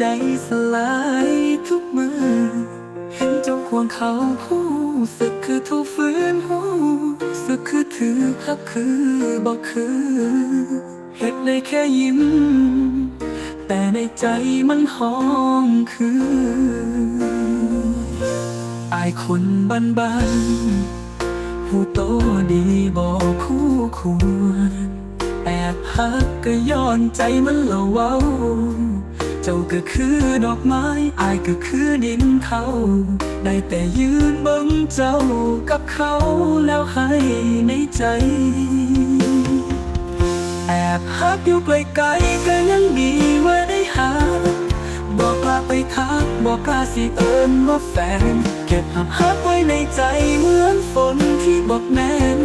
ใจสลายทุกมือ เห็นเจ้าควงเขาผู้สึกคือทุกฟื้นหูสึกคือถือพักคือบอกคือเห็ดเลยแค่ยิ้ม แต่ในใจมันห้องคืออายคนบันบันผู้โตดีบอกคู่ควรแอบฮักก็ย้อนใจมันละเว้า เจ้าก็คือดอกไม้อายก็คือดินเขา ได้แต่ยืนเบิ่งเจ้ากับเขาแล้วให้ในใจ แอบฮักอยู่ไกลๆก็ยังดีว่าได้หา บอกกล้าไปทักบอกกล้าสิเอิญว่าแฟน เก็บหักฮักไว้ในใจเหมือนฝนที่บอกแน่น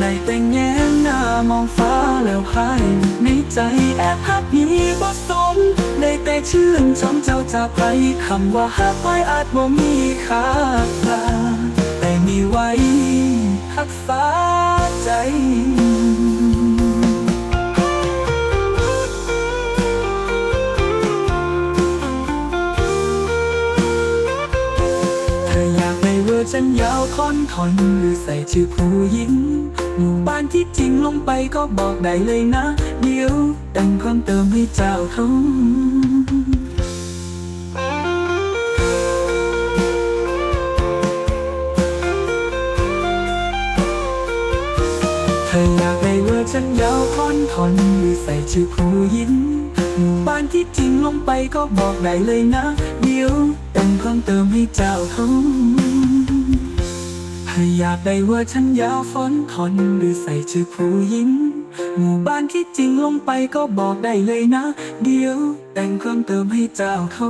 ในแต่แง้มหน้ามองฟ้าแล้วให้ใน ใจแอบฮักยีบ่สมได้แต่ชื่นชมเจ้าจากไปคำว่าฮักไว้อาจบ่มีค่าแต่มีไว้รักษาใจเธออยากไปเวอร์ชันยาวค่อนทอนหรือใส่ชื่อผู้หญิง หมู่บ้านที่จริงลงไปก็บอกได้เลยนะ เดี๋ยวแต่งเพิ่มเติมให้เจ้าเขาเธออยากได้เวอร์ชันยาวค่อนทอนหรือใส่ชื่อผู้หญิงหมู่บ้านที่จริงลงไปก็บอกได้เลยนะ เดี๋ยวแต่งเพิ่มเติมให้เจ้าเขา ถ้าอยากได้เวอร์ชันยาวฝนทอนหรือใส่ชื่อผู้หญิง หมู่บ้านที่จริงลงไปก็บอกได้เลยนะ เดี๋ยวแต่งเพิ่มเติมให้เจ้าเขา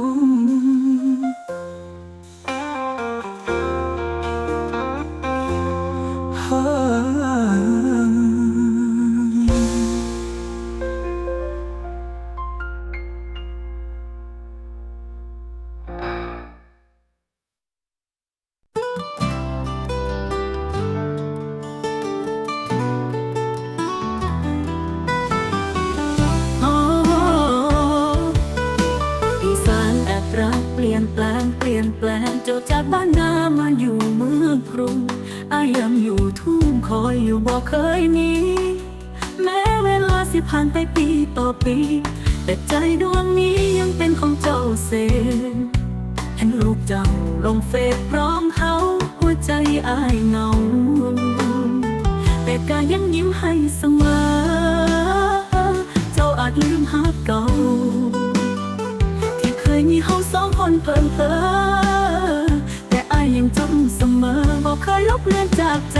เคยหนีแม้เวลาสิผ่านไปปีต่อปี แต่ใจดวงนี้ยังเป็นของเจ้าเสนเห็นรูปเจ้าลงเฟซพร้อมเขาหัวใจอายเงา แต่กายังยิ้มให้เสมอ เจ้าอาจลืมหักเก่า ที่เคยมีเฮาสองคนเพิ่มเติมแต่อายยังจำเสมอบอกเคยลบเลือนจากใจ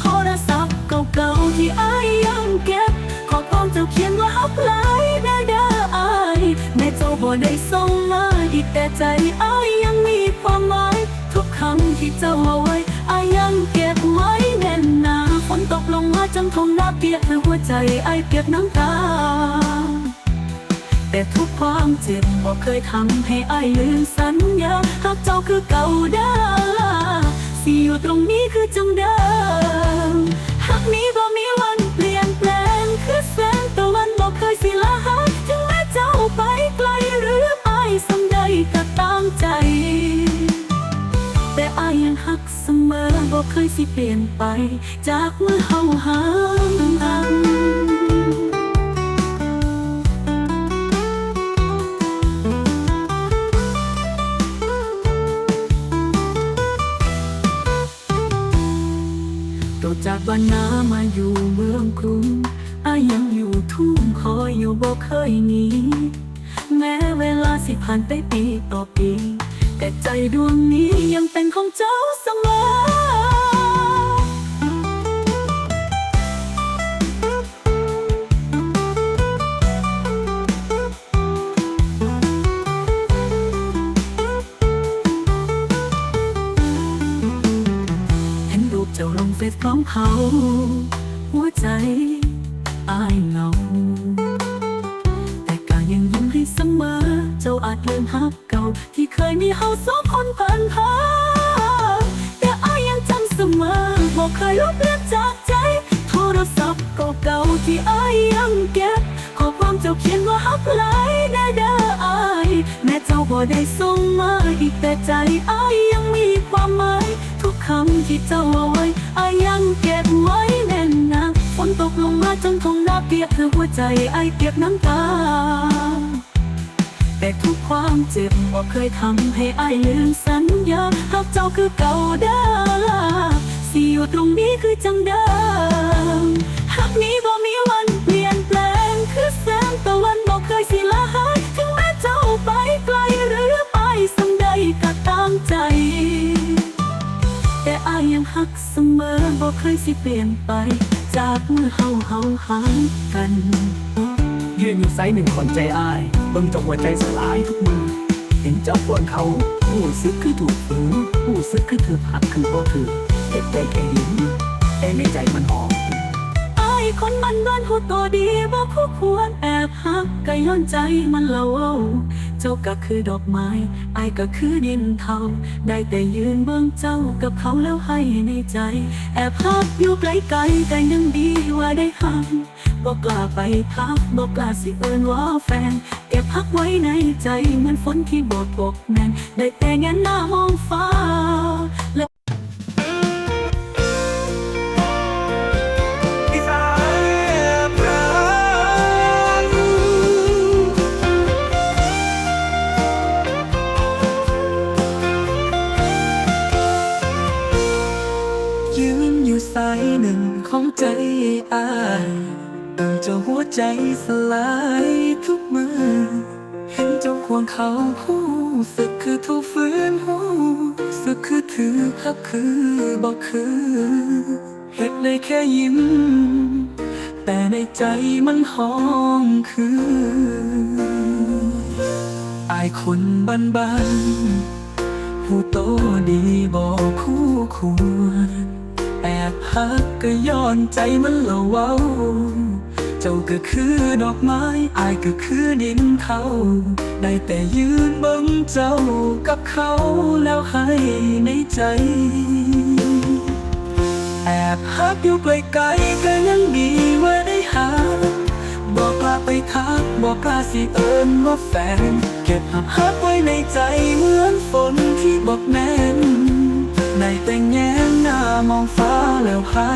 โทรศัพท์ เก่าที่อายยังเก็บ ขอความเจ้าเขียนว่าฮับหลายแน่เด้ออายแม่เจ้าบ่ได้ส่งมาอีกแต่ใจอายยังมีความหมาย ทุกคำที่เจ้าเอาไว้อายยังเก็บไว้แน่นหนาฝนตกลงมาจนทงน้ำเปียกในหัวใจอายเปียกน้ำตาแต่ทุกความเจ็บบ่เคยทำให้อายลืมสัญญาหากเจ้าคือเก่าเด้อสิอยู่ตรงนี้คือจังเดิมหาก นี้บ่มีวันเปลี่ยนแปลงคือแสงตะวันบ่เคยสิละหายถึงแม้เจ้าไปไกลหรืออายสำใดก็ตามใจ แต่อายยังหักเสมอบ่เคยสิเปลี่ยนไป จากเมื่อเฮาห่าง จากบ้านนามาอยู่เมืองกรุงอายังอยู่ทุ่งคอยอยู่บ่เคยหนีแม้เวลาสิผ่านไปปีต่อปี แต่ใจดวงนี้ยังเป็นของเจ้าเสมอ เฟซของเขา หัวใจอายเงาแต่ก็ยังยิ้มให้เสมอ เจ้าอาจลืมฮักเก่า ที่เคยมีเฮาสองคนผ่านผ่านแต่อายยังจำเสมอบอกเคยลบเลือนจากใจ โทรศัพท์เก่าๆที่อายยังเก็บขอความเจ้าเขียนว่าฮักหลายแน่เด้ออายแม้เจ้าบ่ได้ส่งมาอีกแต่ใจอายยังมีความหมาย คำที่เจ้าเอาไว้อายังเก็บไว้แน่นหนักฝนตกลงมาจนทงน้าเปียกคือหัวใจไอเปียกน้ำตา แต่ทุกความเจ็บบ่เคยทำให้ไอลืมสัญญาหักเจ้าคือเก่าเด้อสิอยู่ตรงนี้คือจังเดิมหักนี้บ่มีวันเปลี่ยนแปลงคือแสงตะวันบ่เคยสิละหาย เคยสิเปลี่ยนไป จากเมื่อเฮาเฮาหากันยืนอยู่ไซส์หนึ่งคนใจอายเบิ่งจงหัวใจสลายทุกมือ เห็นเจ้าปวนเขาผู้ซึกคือถูกฝืนผู้ซึกคือเธอหักคือโบถือเก็บได้แค่ยิ้มแต่ในใจมันหอม คนมันบ้านหัวตัวดีว่ผู้ควรแอบหักก็ย้อนใจมันเล่าเจ้าก็คือดอกไม้ไอายก็คือดินเทาได้แต่ยืนเบื้องเจ้ากับเขาแล้วให้ในใจ แอบหักอยู่ไกลไกลแต่ยังดีว่าได้หักบอกกล้าไปพักบอกกล้าสิเอินว่าแฟนเก็บพักไว้ในใจเหมือนฝนที่บดปกแน่นได้แต่แงนหน้ามองฟ้าที่ ใจอายเบิ่งจ้าหัวใจสลายทุกมือ เห็นเจ้าควงเขาผู้สึกคือทูกฟื้นหูสึกคือถือพักคือบอกคือเห็ดได้แค่ยิ้ม แต่ในใจมันห้องคืออายคนบ้านบ้านผู้โตดีบอกคู่ควร แอบฮักก็ย้อนใจมันละเว้า เจ้าก็คือดอกไม้อายก็คือดินเขา ได้แต่ยืนเบิ่งเจ้ากับเขาแล้วให้ในใจแอบฮักอยู่ไกลๆก็ยังดีว่าได้หา บอกกล้าไปทักบอกกล้าสิเอิญว่าแฟน เก็บหักฮักไว้ในใจเหมือนฝนที่บอกแน่น ในแต่แง้มหน้ามองฟ้าแล้วให้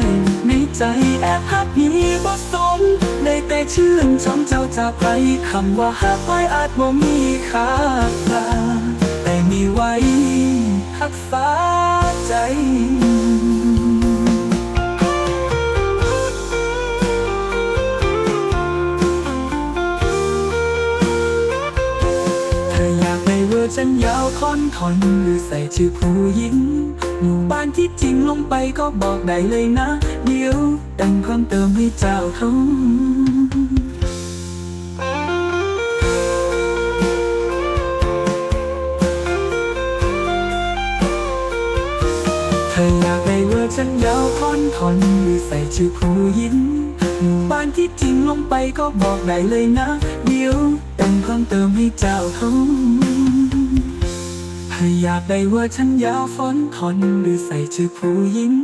ในใจแอบฮักนี้บ่สมได้แต่ชื่นชมเจ้าจากไปคำว่าฮักไว้อาจบ่มีค่าแต่มีไว้รักษาใจเธออยากในเวอร์ชันยาวค่อนทอนหรือใส่ชื่อผู้หญิง หมู่บ้านที่จริงลงไปก็บอกได้เลยนะ เดี๋ยวแต่งเพิ่มเติมให้เจ้าเขาเธออยากในเวอร์ชันยาวค่อนทอนหรือใส่ชื่อผู้หญิงหมู่บ้านที่จริงลงไปก็บอกได้เลยนะเดี๋ยวแต่งเพิ่มเติมให้เจ้าเขา ถ้าอยากได้เวอร์ชันยาวฝนทนหรือใส่ชื่อผู้หญิง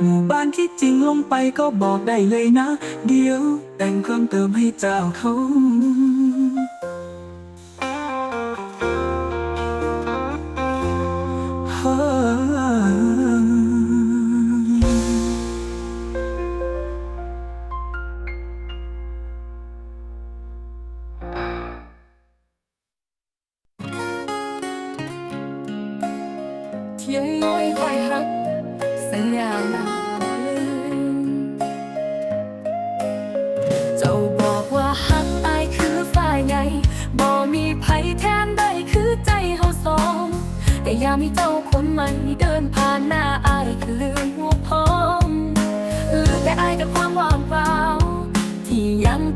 หมู่บ้านที่จริงลงไปก็บอกได้เลยนะ เดี๋ยวแต่งเพิ่มเติมให้เจ้าเขา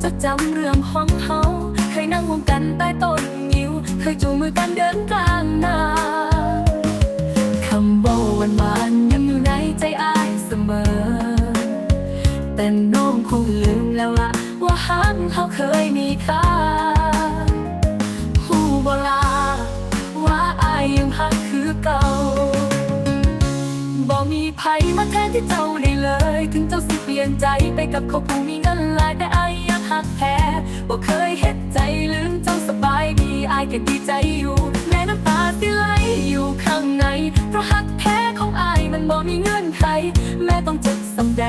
จดจำเรื่องของเขาเคยนั่งวงกันใต้ต้นงิ้ว เคยจูงมือกันเดินกลางนาคำบอกวันวานยังอยู่ในใจอายเสมอ แต่น้องคงลืมแล้วละว่าหักเขาเคยมีค่าหูโบลาว่าอายยังหักคือเก่าบอกมีไผมาแทนที่เจ้าได้เลย ถึงเจ้าสิเปลี่ยนใจไปกับเขาผู้มีเงินหลายแต่อาย หักแท้บ่เคยเฮ็ดใจลืมเจ้าสบายดีอายก็ดีใจอยู่แม่น้ำตาที่ไหลอยู่ข้างใน เพราะหักแท้ของอายมันบ่มีเงื่อนไข แม่ต้องเจ็บสำใด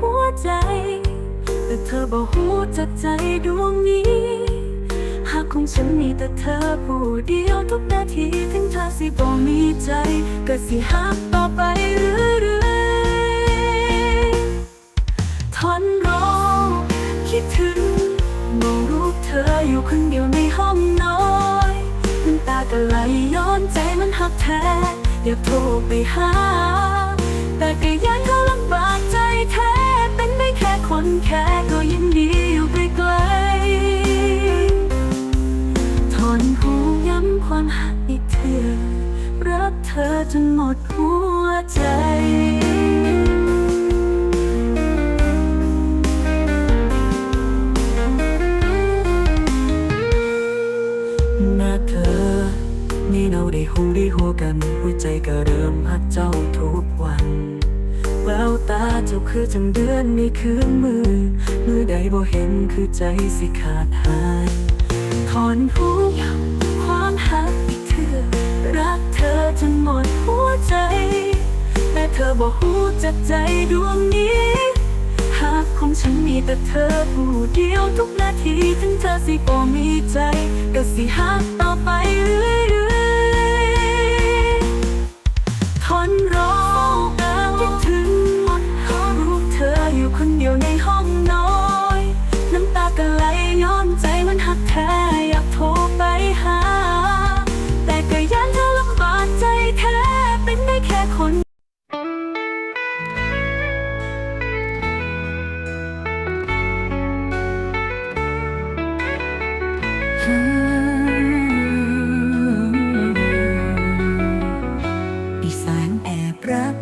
หัวใจ แต่เธอบอกหูจากใจดวงนี้หากของฉันมีแต่เธอผู้เดียวทุกนาทีถึงเธอสิบ่มีใจก็สิหักต่อไปเรื่อยๆทนรอคิดถึงมองรูปเธออยู่คนเดียวในห้องนอนน้ำตาก็ไหลย้อนใจมันหักแท้เดี๋ยวโทรไปหา แต่ก็ยัง คนแค่ก็ยินดีอยู่ไกลๆถอนหูย้ำความหักอีกเถื่อรักเธอจนหมดหัวใจแม้เธอ นี่เราได้หูได้หัวกันหัวใจก็เริ่มหักเจ้าทุก เจ้าคือจังเดือนในคืนมือมือใดบ่เห็นคือใจสิขาดหายถอนหูความหักอีกเถื่อรักเธอจนหมดหัวใจแม้เธอบ่หูจักใจดวงนี้หากของฉันมีแต่เธอผู้เดียวทุกนาทีถึงเธอสิบ่มีใจ ก็สิหักต่อไปเรื่อย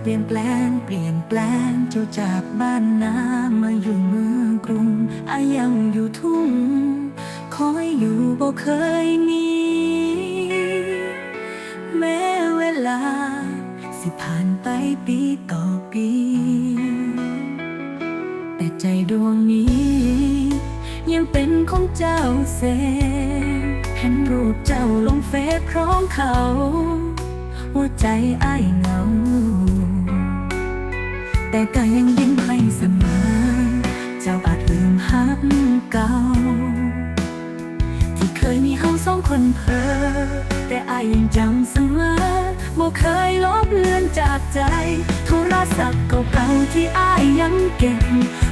ลี่ยนแปลง เปลี่ยนแปลงเจ้าจากบ้านนามาอยู่เมืองกรุงอายังอยู่ทุ่งคอยอยู่บ่เคยมีแม้เวลา สิผ่านไปปีต่อปี แต่ใจดวงนี้ ยังเป็นของเจ้าเสเห็นรูปเจ้าลงเฟซพร้อมเขา หัวใจอ้ายเหงา แต่ก็ยังยิ้มให้เสมอ เจ้าอาจลืมหักเก่า ที่เคยมีเฮาสองคนเพอแต่อายยังจำเสมอบ่เคยลบเลือนจากใจ โทรศัพท์เก่าๆที่อายยังเก็บ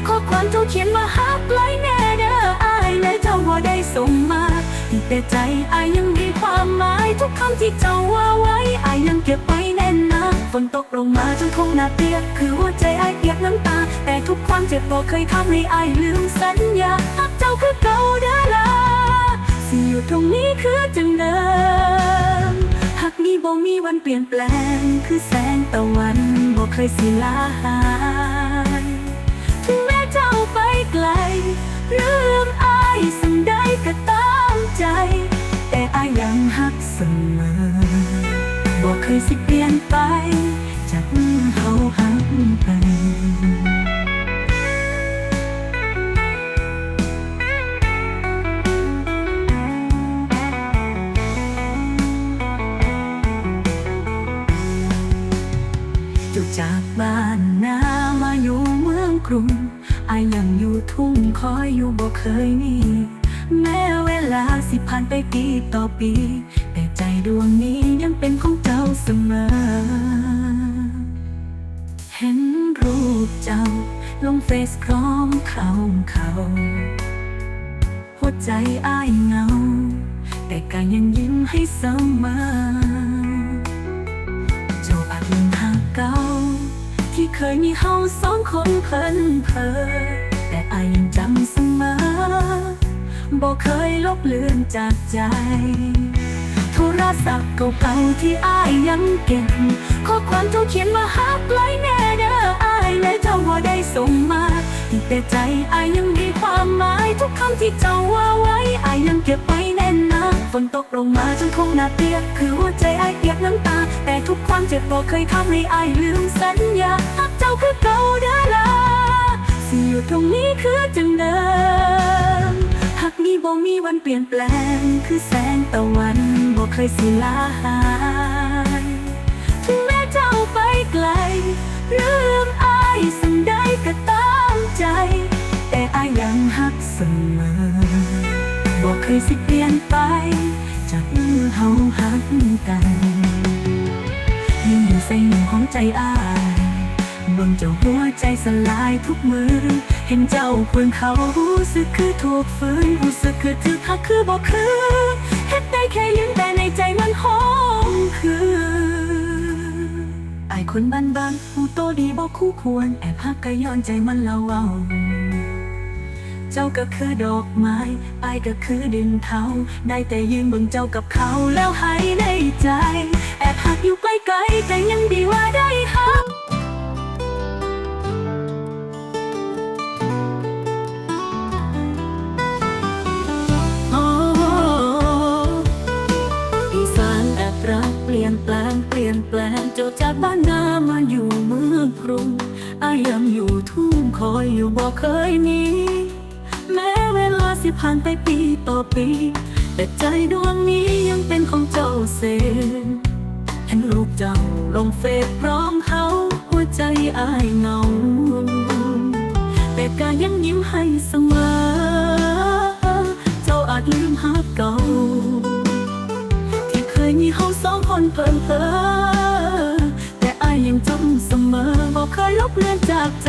ข้อความเจ้าเขียนมาฮักไลแน่เด้ออายและเจ้าบ่ได้ส่งมาแต่ใจอายยังมีความหมายทุกคำที่เจ้าว่าไว้อายยังเก็บไว้ น่นตกลงมาจนคงหนาเปียก คือหัวใจไอเปียกน้ำตา แต่ทุกความเจ็บบ่เคยทำให้อายลืมสัญญาหักเจ้าคือเก่าเด้อล่ะสิอยู่ตรงนี้คือจังเดิมหากมีบ่มีวันเปลี่ยนแปลง คือแสงตะวันบ่เคยสิลาหายถึงแม้เจ้าไปไกลเรื่องอายสิ่งใดก็ตามใจ แต่อายยังหักเสมอ บอกเคยสิเปลี่ยนไป จากเฮาหักไปจุจากบ้านนามาอยู่เมืองกรุงอายยังอยู่ทุ่งคอยอยู่บ่เคยมี แม้เวลาสิผ่านไปปีต่อปี แต่ใจดวงนี้ยังเป็นของเจ้าเสมอ เห็นรูปเจ้า ลงเฟซพร้อมเขาเขาหัวใจอ้ายเงา แต่ก็ยังยิ้มให้เสมอเจ้าอาจลืมหากเก่า ที่เคยมีเฮาสองคนเพลินเพอแต่อายยังจำเสมอบอกเคยลบเลือนจากใจ โทรศัพท์เก่าๆที่อายยังเก็บข้อความเจ้าเขียนมาฮักไลแน่เด้ออายและเจ้าว่าได้ส่งมาแต่ใจอายยังมีความหมายทุกคำที่เจ้าว่าไว้อายยังเก็บไว้แน่นนะฝนตกลงมาจนคงหนาเปียกคือหัวใจอายเปียกน้ำตา แต่ทุกความเจ็บบอกเคยทำให้อายลืมสัญญาฮักเจ้าคือเก่าเด้อล่ะสิอยู่ตรงนี้คือจังเดิมหากมีบ่มีวันเปลี่ยนแปลงคือแสงตะวัน เคยสิลาหายถึงแม้เจ้าไปไกล เรื่องอายสิ่งใดก็ตามใจ แต่อายยังหักเสมอบ่เคยสิเปลี่ยนไป จากเฮาหักกันยังอยู่ใส่หนึ่งของใจอายเบิ่งเจ้าหัวใจสลายทุกมือ เห็นเจ้าเพื่อนเขารู้สึกคือถูกฝืนรู้สึกคือถือพักคือบอกคือ เฮ็ดได้แค่ยืนแต่ในใจมันหองคือไอายคนบ้านบ้านๆผู้โตดีบอกคู่ควร แอบพักก็ย้อนใจมันเล่าเอาเจ้าก็คือดอกไม้อายก็คือดินเทาได้แต่ยืนเบิ่งเจ้ากับเขาแล้วหายในใจ แอบหักอยู่ใกล้ๆแต่ยังดีว่าได้หัก เจ้าจากบ้านนามาอยู่เมืองกรุงอายยังอยู่ทุ่งคอยอยู่บ่เคยหนีแม้เวลาสิผ่านไปปีต่อปี แต่ใจดวงนี้ยังเป็นของเจ้าเสนเห็นรูปเจ้าลงเฟซพร้อมเขาหัวใจอายเงา แต่ก็ยังยิ้มให้เสมอ เจ้าอาจลืมหาเก่า ที่เคยมีเฮาสองคนเพิ่มเติมแต่อ จำเสมอบอกเคยลบเลือนจากใจ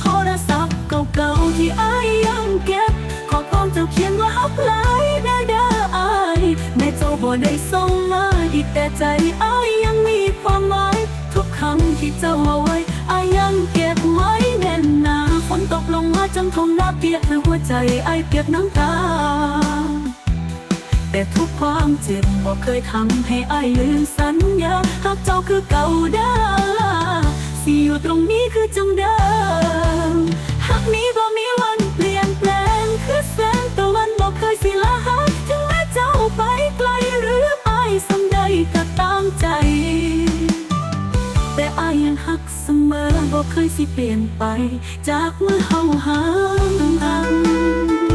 โทรศัพท์เก่าๆที่อายยังเก็บ ขอความเจ้าเขียนว่าฮับหลายแน่เด้ออายแม่เจ้าบ่ได้ส่งมาอีกแต่ใจอายยังมีความหมาย ทุกคำที่เจ้าเอาไว้อายยังเก็บไว้แน่นหนาฝนตกลงมาจนทงน้าเปียกหรือหัวใจอายเปียกน้ำตา แต่ทุกความเจ็บบอกเคยทำให้อายลืมสัญญาหากเจ้าคือเก่าเด้อสิอยู่ตรงนี้คือจังเดิมหากมีบ่มีวันเปลี่ยนแปลงคือแสงตะวันบอกเคยสิลาหายถึงแม้เจ้าไปไกลหรืออายสำใดก็ตามใจ แต่อายยังหักเสมอบอกเคยสิเปลี่ยนไป จากเมื่อเฮาห่างกัน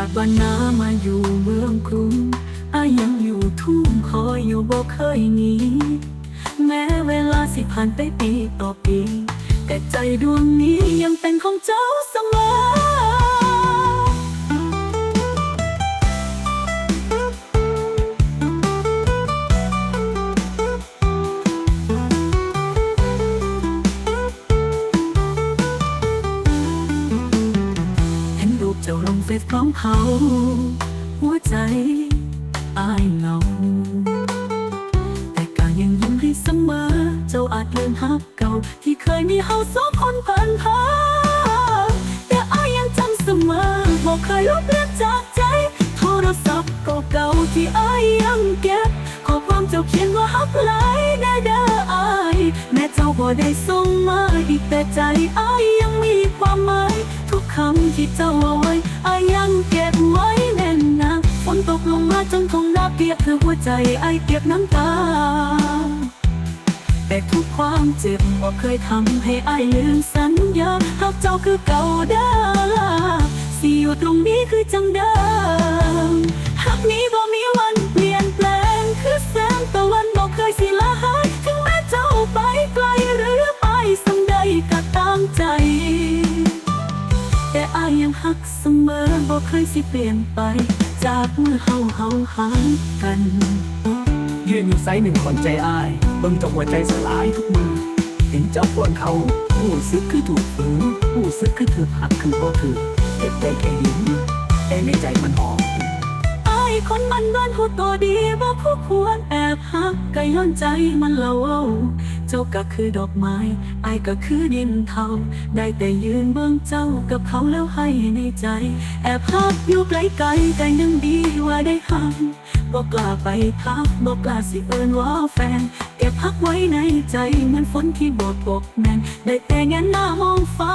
จากบ้านนามาอยู่เมืองกรุงอายังอยู่ทุ่งคอยอยู่บ่เคยหนีแม้เวลาสิผ่านไปปีต่อปี แต่ใจดวงนี้ยังเป็นของเจ้าเสมอ เฟซพร้อมเขาหัวใจอายเหงาแต่ก็ยังยิ้มให้เสมอ เจ้าอาจลืมหักเก่า ที่เคยมีเฮาสองคนผ่านผ่านแต่อายยังจำเสมอบอกเคยลบเลือนจากใจ โทรศัพท์เก่าๆที่อายยังเก็บขอความเจ้าเขียนว่าฮักหลายแน่เด้ออายแม้เจ้าบ่ได้ส่งมาอีกแต่ใจอายยังมีความหมายทุกคำที่เจ้าเอาไว้อาย จนคงน้าเปียกคือหัวใจไอายเปียกน้ำตา แต่ทุกความเจ็บบ่เคยทำให้ไอลืมสัญญาหากเจ้าคือเก่าเด้อสิอยู่ตรงนี้คือจังเดิมหากนี้บ่มีวันเปลี่ยนแปลงคือแสงตะวันบ่เคยสิละหายถึงแม้เจ้าไปไกลหรือไปสังใดก็ตามใจ แต่อายยังหักเสมอบ่เคยสิเปลี่ยนไป จากเมื่อเฮาเฮาหางกันยืนอยู่ไซส์หนึ่งคนใจอายเบิ่งจาหัวใจสลายทุกมือเห็นเจ้าปวดเขาผู้ซึกคือถูกฝืนผู้ซึกคือถือหักคือบ่ถือเก็บได้เองเองในใจมันออกไอ้คนมันบ้านหัวตัวดีบ่ผู้ควรแอบหักก็ย้อนใจมันเว้า เจ้าก็คือดอกไม้ไอ้ก็คือดินเทาได้แต่ยืนเบื้องเจ้ากับเขาแล้วให้ในใจ แอบหักอยู่ไกลๆแต่ยังดีว่าได้หักบอกกล้าไปทักบอกกล้าสิเอิญว่าแฟนเก็บพักไว้ในใจเหมือนฝนที่บดตกแน่นได้แต่เงนหน้ามองฟ้า